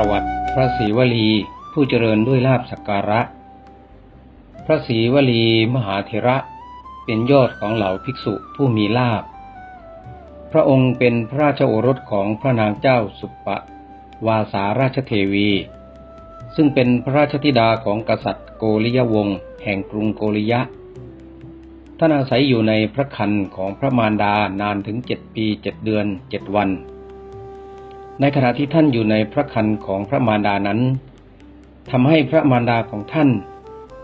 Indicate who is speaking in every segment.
Speaker 1: ประวัติพระศรีวลี ผู้เจริญด้วยลาบสักการะ พระศรีวลีมหาเถระเป็นยอดของเหล่าภิกษุผู้มีลาบ พระองค์เป็นพระราชโอรสของพระนางเจ้าสุปะ วาสาราชเทวี ซึ่งเป็นพระราชธิดาของกษัตริย์โกริยวงศ์แห่งกรุงโกริยะ ท่านอาศัยอยู่ในพระคันของพระมารดานานถึงเจ็ดปีเจ็ดเดือนเจ็ดวัน ในขณะที่ท่านอยู่ในพระคันของพระมารดานั้นทำให้พระมารดาของท่าน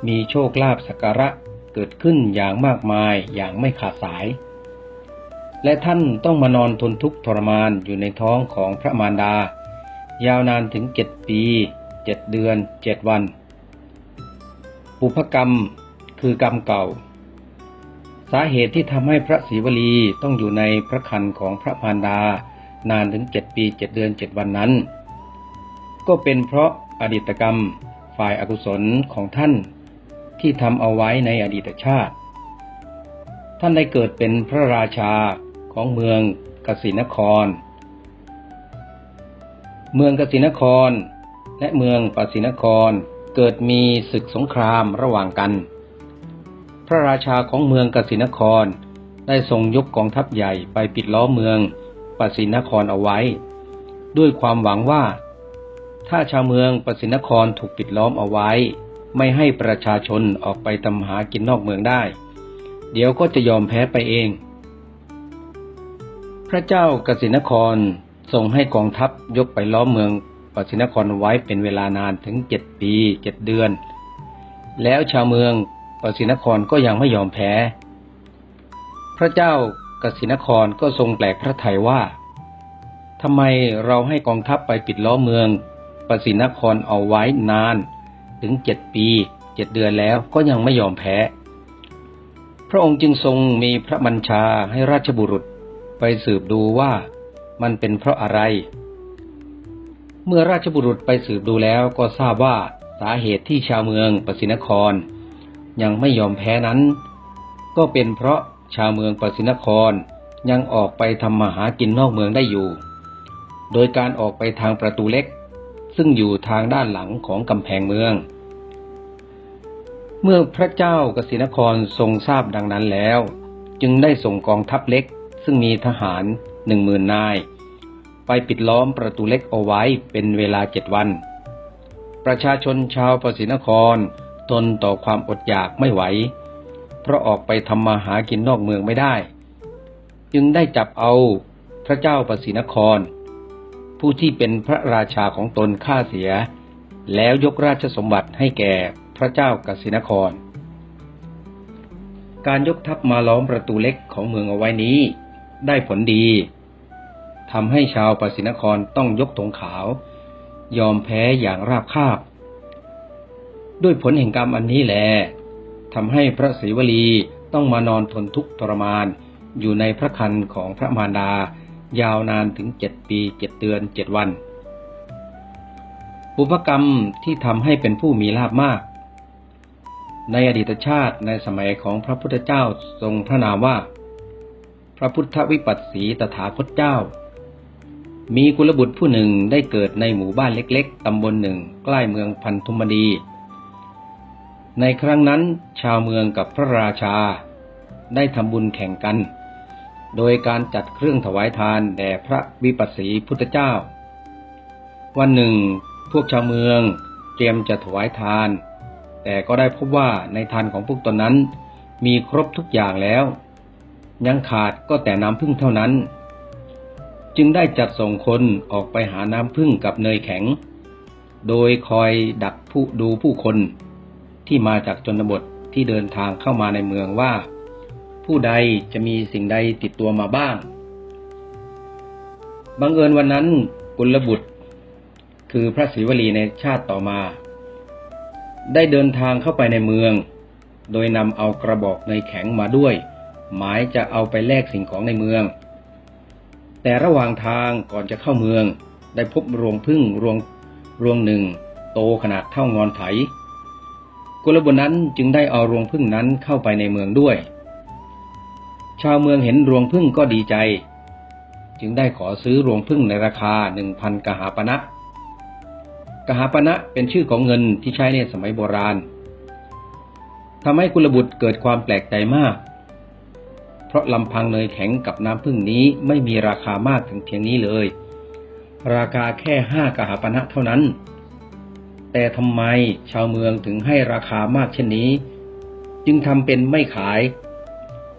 Speaker 1: มีโชคลาภสักการะเกิดขึ้นอย่างมากมายอย่างไม่ขาดสาย และท่านต้องมานอนทนทุกข์ทรมานอยู่ในท้องของพระมารดา ยาวนานถึงเจ็ดปีเจ็ดเดือนเจ็ดวัน ปุพกรรมคือกรรมเก่า สาเหตุที่ทำให้พระศรีวลีต้องอยู่ในพระคันของพระมารดา นานถึงเจ็ดปีเจ็ดเดือนเจ็ดวันนั้น ก็เป็นเพราะอดีตกรรมฝ่ายอากุศลของท่านที่ทำเอาไว้ในอดีตชาติ ท่านได้เกิดเป็นพระราชาของเมืองกสินคร เมืองกสินครและเมืองปสินครเกิดมีศึกสงครามระหว่างกัน พระราชาของเมืองกสินครได้ทรงยกกองทัพใหญ่ไปปิดล้อมเมือง ปสินครเอาไว้ ด้วยความหวังว่า ถ้าชาวเมืองปสินครถูกปิดล้อมเอาไว้ ไม่ให้ประชาชนออกไปทำหากินนอกเมืองได้ เดี๋ยวก็จะยอมแพ้ไปเอง พระเจ้ากสินครทรงให้กองทัพยกไปล้อมเมืองปสินครไว้เป็นเวลานานถึงเจ็ดปีเจ็ดเดือน แล้วชาวเมืองปสินครก็ยังไม่ยอมแพ้ พระเจ้า กสินครก็ทรงแปลกพระทัยว่าทำไมเราให้กองทัพไปปิดล้อมเมืองปสินครเอาไว้นานถึงเจ็ดปีเจ็ดเดือนแล้วก็ยังไม่ยอมแพ้ พระองค์จึงทรงมีพระบัญชาให้ราชบุรุษไปสืบดูว่ามันเป็นเพราะอะไร เมื่อราชบุรุษไปสืบดูแล้วก็ทราบว่าสาเหตุที่ชาวเมืองปสินคร ยังไม่ยอมแพ้นั้น ก็เป็นเพราะ ชาวเมืองปสินครยังออกไปทำมาหากินนอกเมืองได้อยู่ โดยการออกไปทางประตูเล็ก ซึ่งอยู่ทางด้านหลังของกำแพงเมือง เมื่อพระเจ้ากสินครทรงทราบดังนั้นแล้ว จึงได้ส่งกองทัพเล็ก ซึ่งมีทหารหนึ่งหมื่นนาย ไปปิดล้อมประตูเล็กเอาไว้เป็นเวลาเจ็ดวัน ประชาชนชาวปสินครทนต่อความอดอยากไม่ไหว เพราะออกไปทำมาหากินนอกเมืองไม่ได้ จึงได้จับเอาพระเจ้าปสินคร ผู้ที่เป็นพระราชาของตนฆ่าเสีย แล้วยกราชสมบัติให้แก่พระเจ้ากสินคร การยกทัพมาล้อมประตูเล็กของเมืองเอาไว้นี้ ได้ผลดีทำให้ชาวปสินครต้องยกธงขาว ยอมแพ้อย่างราบคาบ ด้วยผลแห่งกรรมอันนี้แหละ ทำให้พระศรีวลีต้องมานอนทนทุกข์ทรมาน อยู่ในพระคันของพระมารดา ยาวนานถึงเจ็ดปีเจ็ดเดือนเจ็ดวัน บุพกรรมที่ทำให้เป็นผู้มีลาภมาก ในอดีตชาติในสมัยของพระพุทธเจ้าทรงพระนามว่า พระพุทธวิปัสสีตถาคตเจ้า มีกุลบุตรผู้หนึ่งได้เกิดในหมู่บ้านเล็ก ๆตำบลหนึ่งใกล้เมืองพันธุมดี ในครั้งนั้นชาวเมืองกับพระราชา ได้ทำบุญแข่งกัน โดยการจัดเครื่องถวายทานแด่พระวิปัสสีพุทธเจ้า วันหนึ่ง พวกชาวเมืองเตรียมจะถวายทาน แต่ก็ได้พบว่าในทานของพวกตนนั้น มีครบทุกอย่างแล้ว ยังขาดก็แต่น้ำพึ่งเท่านั้น จึงได้จัดส่งคนออกไปหาน้ำพึ่งกับเนยแข็ง โดยคอยดักผู้ดูผู้คน ที่มาจากชนบทที่เดินทางเข้ามาในเมืองว่า ผู้ใดจะมีสิ่งใดติดตัวมาบ้าง บังเอิญวันนั้นกุลบุตร คือพระศรีวลีในชาติต่อมา ได้เดินทางเข้าไปในเมือง โดยนำเอากระบอกเนยแข็งมาด้วย หมายจะเอาไปแลกสิ่งของในเมือง แต่ระหว่างทางก่อนจะเข้าเมือง ได้พบรวงพึ่งรวงรวงหนึ่ง โตขนาดเท่างอนไถ กุลบุตรนั้นจึงได้เอารวงพึ่งนั้นเข้าไปในเมืองด้วย ชาวเมืองเห็นรวงพึ่งก็ดีใจ จึงได้ขอซื้อรวงพึ่งในราคาหนึ่งพันกหาปณะกหาปณะเป็นชื่อของเงินที่ใช้ในสมัยโบราณทำให้กุลบุตรเกิดความแปลกใจมาก เพราะลำพังเนยแข็งกับน้ำพึ่งนี้ไม่มีราคามากถึงเพียงนี้เลย ราคาแค่ห้ากหาปณะเท่านั้น แต่ทำไมชาวเมืองถึงให้ราคามากเช่นนี้ จึงทำเป็นไม่ขาย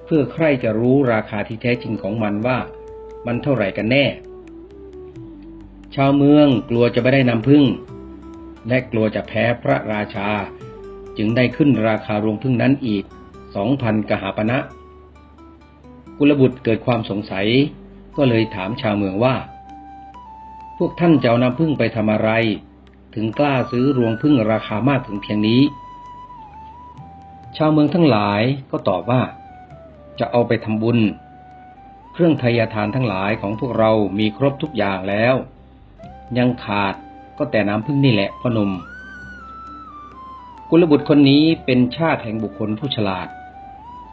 Speaker 1: เพื่อใครจะรู้ราคาที่แท้จริงของมันว่า มันเท่าไหร่กันแน่ ชาวเมืองกลัวจะไม่ได้น้ำพึ่ง และกลัวจะแพ้พระราชา จึงได้ขึ้นราคารวงพึ่งนั้นอีกสองพันกหาปณะกุลบุตรเกิดความสงสัย ก็เลยถามชาวเมืองว่า พวกท่านจะเอาน้ำพึ่งไปทำอะไร ถึงกล้าซื้อรวงพึ่งราคามากถึงเพียงนี้ ชาวเมืองทั้งหลายก็ตอบว่า จะเอาไปทำบุญ เครื่องทายทานทั้งหลายของพวกเรามีครบทุกอย่างแล้ว ยังขาดก็แต่น้ำพึ่งนี่แหละพ่อหนุ่มกุลบุตรคนนี้เป็นชาติแห่งบุคคลผู้ฉลาด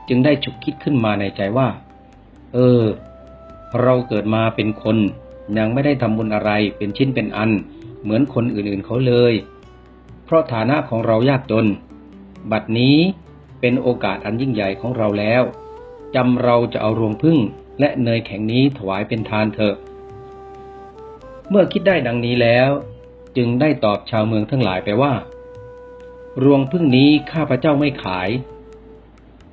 Speaker 1: จึงได้ฉุกคิดขึ้นมาในใจว่า เออ เราเกิดมาเป็นคนยังไม่ได้ทำบุญอะไรเป็นชิ้นเป็นอัน เหมือนคนอื่นๆเขาเลย เพราะฐานะของเรายากจน บัดนี้เป็นโอกาสอันยิ่งใหญ่ของเราแล้วจำเราจะเอารวงพึ่งและเนยแข็งนี้ถวายเป็นทานเถอะ เมื่อคิดได้ดังนี้แล้ว จึงได้ตอบชาวเมืองทั้งหลายไปว่า รวงพึ่งนี้ข้าพเจ้าไม่ขาย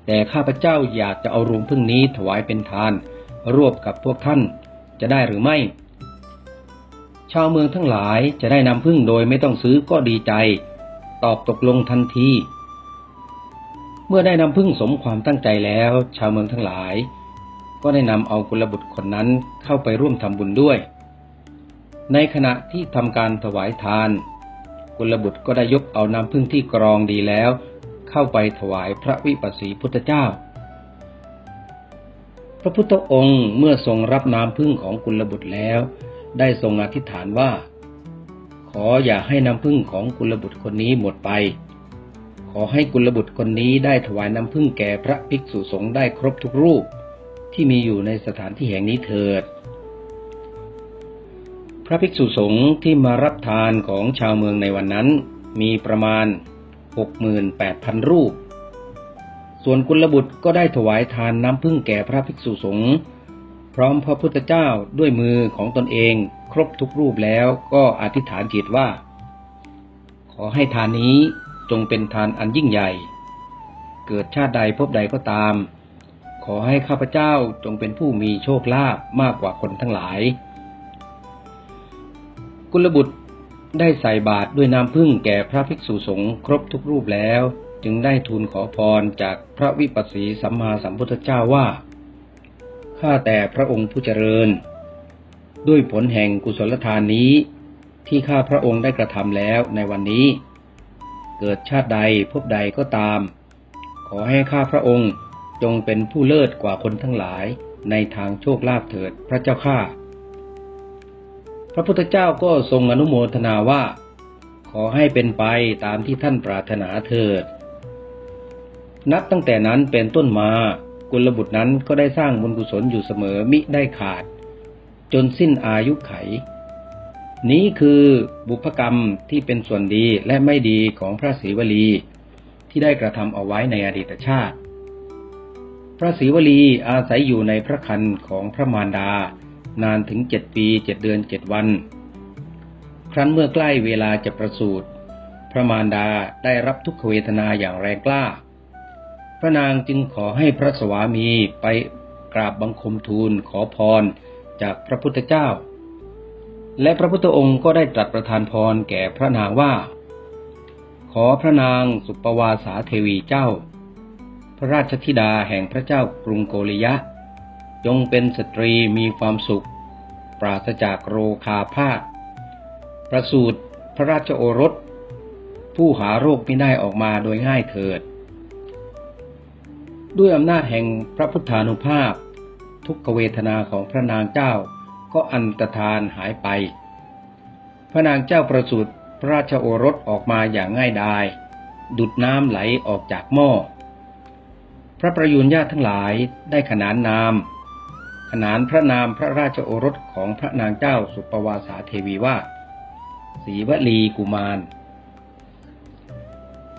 Speaker 1: แต่ข้าพเจ้าอยากจะเอารวงพึ่งนี้ถวายเป็นทานรวบกับพวกท่านจะได้หรือไม่ ชาวเมืองทั้งหลายจะได้นำพึ่งโดยไม่ต้องซื้อก็ดีใจ ตอบตกลงทันที เมื่อได้นำพึ่งสมความตั้งใจแล้ว ชาวเมืองทั้งหลาย ก็ได้นำเอากุลบุตรคนนั้นเข้าไปร่วมทำบุญด้วย ในขณะที่ทำการถวายทาน กุลบุตรก็ได้ยกเอาน้ำพึ่งที่กรองดีแล้ว เข้าไปถวายพระวิปัสสีพุทธเจ้า พระพุทธองค์เมื่อทรงรับน้ำพึ่งของกุลบุตรแล้ว ได้ทรงอธิษฐานว่า ขออย่าให้น้ำพึ่งของกุลบุตรคนนี้หมดไป ขอให้กุลบุตรคนนี้ได้ถวายน้ำพึ่งแก่พระภิกษุสงฆ์ได้ครบทุกรูป ที่มีอยู่ในสถานที่แห่งนี้เถิด พระภิกษุสงฆ์ที่มารับทานของชาวเมืองในวันนั้น มีประมาณ 68,000 รูป ส่วนกุลบุตรก็ได้ถวายทานน้ำพึ่งแก่พระภิกษุสงฆ์ พร้อมพระพุทธเจ้าด้วยมือของตนเอง ครบทุกรูปแล้วก็อธิษฐานจิตว่า ขอให้ทานนี้จงเป็นทานอันยิ่งใหญ่ เกิดชาติใดพบใดก็ตาม ขอให้ข้าพเจ้าจงเป็นผู้มีโชคลาภมากกว่าคนทั้งหลาย กุลบุตรได้ใส่บาตรด้วยน้ำพึ่งแก่พระภิกษุสงฆ์ครบทุกรูปแล้ว จึงได้ทูลขอพรจากพระวิปัสสีสัมมาสัมพุทธเจ้าว่า ข้าแต่พระองค์ผู้เจริญ ด้วยผลแห่งกุศลทานนี้ ที่ข้าพระองค์ได้กระทำแล้วในวันนี้ เกิดชาติใดพบใดก็ตาม ขอให้ข้าพระองค์จงเป็นผู้เลิศกว่าคนทั้งหลายในทางโชคลาภเถิดพระเจ้าข้าพระพุทธเจ้าก็ทรงอนุโมทนาว่า ขอให้เป็นไปตามที่ท่านปรารถนาเถิด นับตั้งแต่นั้นเป็นต้นมา กุลบุตรนั้นก็ได้สร้างบุญกุศลอยู่เสมอมิได้ขาด จนสิ้นอายุไข นี้คือบุพกรรมที่เป็นส่วนดีและไม่ดีของพระศรีวลี ที่ได้กระทำเอาไว้ในอดีตชาติ พระศรีวลีอาศัยอยู่ในพระคันของพระมารดา นานถึงเจ็ดปีเจ็ดเดือนเจ็ดวัน ครั้นเมื่อใกล้เวลาจะประสูติพระมารดาได้รับทุกขเวทนาอย่างแรงกล้า พระนางจึงขอให้พระสวามีไปกราบบังคมทูลขอพรจากพระพุทธเจ้า และพระพุทธองค์ก็ได้ตรัสประทานพรแก่พระนางว่า ขอพระนางสุปวาสาเทวีเจ้า พระราชธิดาแห่งพระเจ้ากรุงโกริยะ จงเป็นสตรีมีความสุข ปราศจากโรคาพาธประสูติพระราชโอรส ผู้หาโรคไม่ได้ออกมาโดยง่ายเถิด ด้วยอำนาจแห่งพระพุทธานุภาพ ทุกขเวทนาของพระนางเจ้าก็อันตรธานหายไป พระนางเจ้าประสูติพระราชโอรสออกมาอย่างง่ายดาย ดุดน้ำไหลออกจากหม้อ พระประยุนญาติทั้งหลายได้ขนานนาม ขนานพระนามพระราชโอรสของพระนางเจ้าสุปวาสาเทวีว่าศรีวลีกุมาร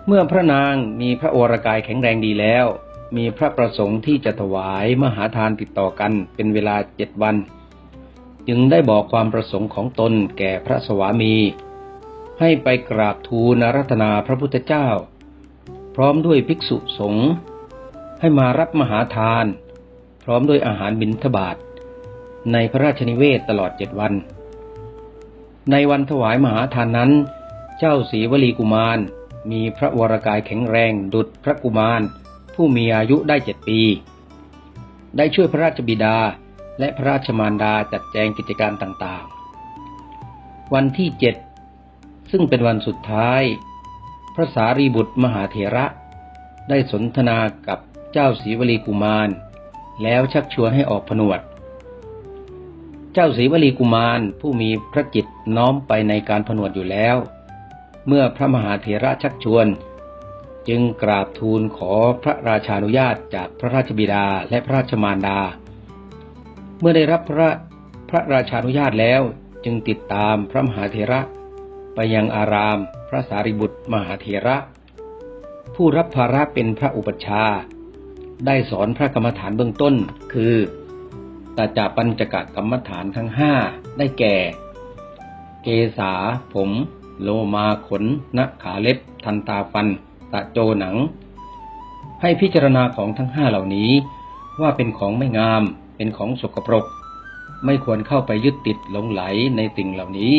Speaker 1: เมื่อพระนางมีพระโอรกายแข็งแรงดีแล้ว มีพระประสงค์ที่จะถวายมหาทานติดต่อกันเป็นเวลาเจ็ดวัน จึงได้บอกความประสงค์ของตนแก่พระสวามี ให้ไปกราบทูลอารัตนาพระพุทธเจ้า พร้อมด้วยภิกษุสงฆ์ให้มารับมหาทาน พร้อมด้วยอาหารบิณฑบาตในพระราชนิเวศตลอดเจ็ดวัน ในวันถวายมหาทานนั้น เจ้าศรีวลีกุมารมีพระวรกายแข็งแรงดุจพระกุมาร ผู้มีอายุได้เจ็ดปี ได้ช่วยพระราชบิดาและพระราชมารดาจัดแจงกิจการต่างๆ วันที่เจ็ดซึ่งเป็นวันสุดท้าย พระสารีบุตรมหาเถระได้สนทนากับเจ้าศรีวลีกุมาร แล้วชักชวนให้ออกผนวด เจ้าศรีวลีกุมารผู้มีพระจิตน้อมไปในการผนวดอยู่แล้ว เมื่อพระมหาเถระชักชวน จึงกราบทูลขอพระราชานุญาตจากพระราชบิดาและพระราชมารดา เมื่อได้รับพระพระราชานุญาตแล้วจึงติดตามพระมหาเถระ ไปยังอาราม พระสารีบุตรมหาเถระ ผู้รับภาระเป็นพระอุปัชฌาย์ได้สอนพระกรรมฐานเบื้องต้น คือตาจาปัญจกะกรรมฐานทั้งห้าได้แก่ เกษาผม โลมาขนนขาเล็บ ทันตาฟัน ตะโจหนัง ให้พิจารณาของทั้งห้าเหล่านี้ ว่าเป็นของไม่งาม เป็นของสกปรก ไม่ควรเข้าไปยึดติดหลงไหลในสิ่งเหล่านี้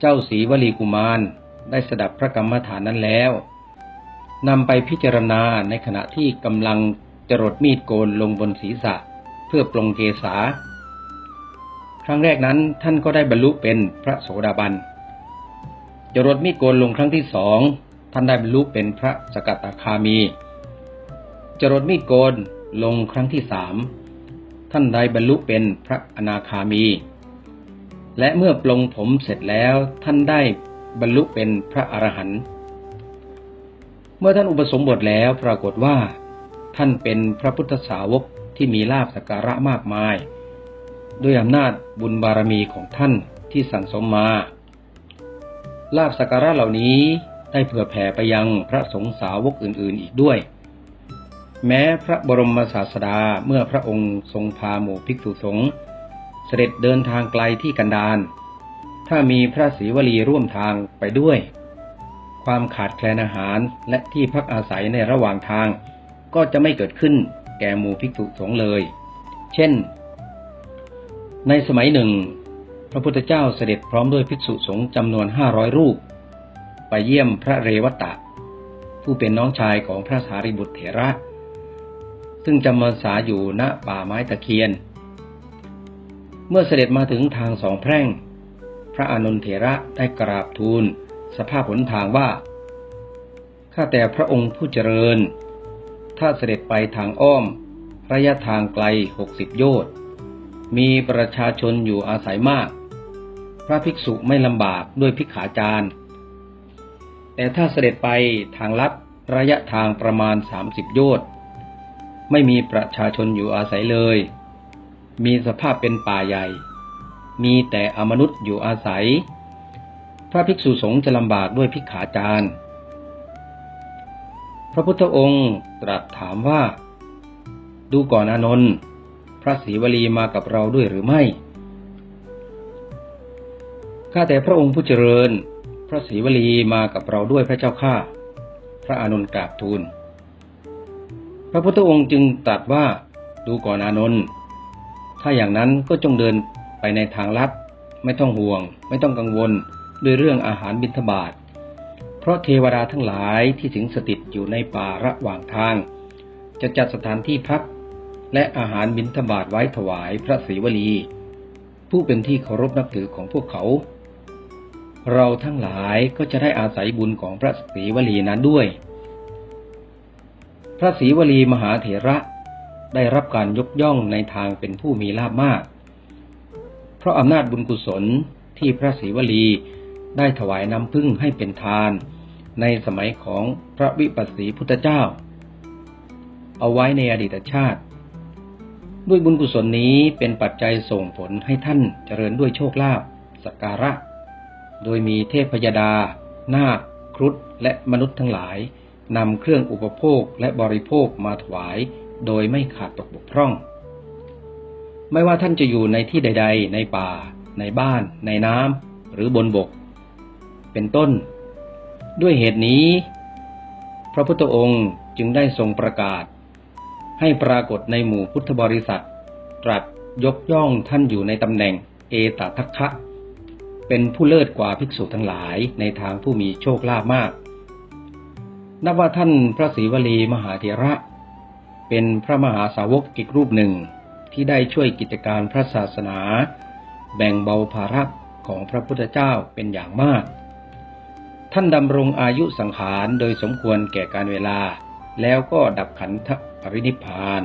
Speaker 1: เจ้าศรีวลีกุมารได้สดับพระกรรมฐานนั้นแล้วนำไปพิจารณาในขณะที่กำลังจรดมีดโกนลงบนศีรษะเพื่อปลงเกษา ครั้งแรกนั้นท่านก็ได้บรรลุเป็นพระโสดาบันจรดมีดโกนลงครั้งที่สอง ท่านได้บรรลุเป็นพระสกัตคามี จรดมีดโกนลงครั้งที่สามท่านได้บรรลุเป็นพระอนาคามี และเมื่อปลงผมเสร็จแล้วท่านได้บรรลุเป็นพระอรหันต์เมื่อท่านอุปสมบทแล้วปรากฏว่า ท่านเป็นพระพุทธสาวกที่มีลาบสักการะมากมาย ด้วยอำนาจบุญบารมีของท่านที่สั่งสมมาลาบสักการะเหล่านี้ ได้เผื่อแผ่ไปยังพระสงฆ์สาวกอื่นๆอีกด้วย แม้พระบรมศาสดาเมื่อพระองค์ทรงพาหมู่ภิกษุสงฆ์เสด็จเดินทางไกลที่กันดารถ้ามีพระศรีวลีร่วมทางไปด้วย ความขาดแคลนอาหารและที่พักอาศัยในระหว่างทาง ก็จะไม่เกิดขึ้นแก่หมู่ภิกษุสงฆ์เลย เช่น ในสมัยหนึ่ง พระพุทธเจ้าเสด็จพร้อมด้วยภิกษุสงฆ์จำนวนห้าร้อยรูป ไปเยี่ยมพระเรวตะ ผู้เป็นน้องชายของพระสารีบุตรเถระ ซึ่งจำพรรษาอยู่ณป่าไม้ตะเคียน เมื่อเสด็จมาถึงทางสองแพร่ง พระอานนทเถระได้กราบทูลสภาพหนทางว่า ข้าแต่พระองค์ผู้เจริญ ถ้าเสด็จไปทางอ้อม ระยะทางไกลหกสิบโยชน์มีประชาชนอยู่อาศัยมาก พระภิกษุไม่ลำบากด้วยพิกขาจาร แต่ถ้าเสด็จไปทางลัดระยะทางประมาณสามสิบโยชน์ ไม่มีประชาชนอยู่อาศัยเลย มีสภาพเป็นป่าใหญ่ มีแต่อมนุษย์อยู่อาศัย พระภิกษุสงฆ์จะลำบากด้วยพิกขาจารพระพุทธองค์ตรัสถามว่า ดูก่อนอนนท์พระศรีวลีมากับเราด้วยหรือไม่ ข้าแต่พระองค์ผู้เจริญ พระศรีวลีมากับเราด้วยพระเจ้าข้าพระอานนท์กราบทูล พระพุทธองค์จึงตรัสว่าดูก่อนอานนท์ถ้าอย่างนั้นก็จงเดินไปในทางลัดไม่ต้องห่วง ไม่ต้องกังวลด้วยเรื่องอาหารบิณฑบาตเพราะเทวดาทั้งหลายที่สิงสถิตอยู่ในป่าระหว่างทาง จะจัดสถานที่พัก และอาหารบิณฑบาตไว้ถวายพระศรีวลี ผู้เป็นที่เคารพนับถือของพวกเขา เราทั้งหลายก็จะได้อาศัยบุญของพระศรีวลีนั้นด้วย พระศรีวลีมหาเถระได้รับการยกย่องในทางเป็นผู้มีลาภมาก เพราะอำนาจบุญกุศลที่พระศรีวลีได้ถวายน้ำพึ่งให้เป็นทาน ในสมัยของพระวิปัสสีพุทธเจ้า เอาไว้ในอดีตชาติ ด้วยบุญกุศลนี้เป็นปัจจัยส่งผลให้ท่านเจริญด้วยโชคลาภสักการะ โดยมีเทพยดา นาค ครุฑ และมนุษย์ทั้งหลายนำเครื่องอุปโภคและบริโภคมาถวาย โดยไม่ขาดตกบกพร่อง ไม่ว่าท่านจะอยู่ในที่ใด ๆ ในป่า ในบ้าน ในน้ำหรือบนบก เป็นต้น ด้วยเหตุนี้ พระพุทธองค์จึงได้ทรงประกาศ ให้ปรากฏในหมู่พุทธบริษัท ตรัสยกย่องท่านอยู่ในตำแหน่งเอตทัคคะ เป็นผู้เลิศกว่าภิกษุทั้งหลายในทางผู้มีโชคลาภมาก นับว่าท่านพระศรีวลีมหาเถระ เป็นพระมหาสาวกอีกรูปหนึ่งที่ได้ช่วยกิจการพระศาสนา แบ่งเบาภาระของพระพุทธเจ้าเป็นอย่างมาก ท่านดำรงอายุสังขารโดยสมควรแก่การเวลา แล้วก็ดับขันธปรินิพพาน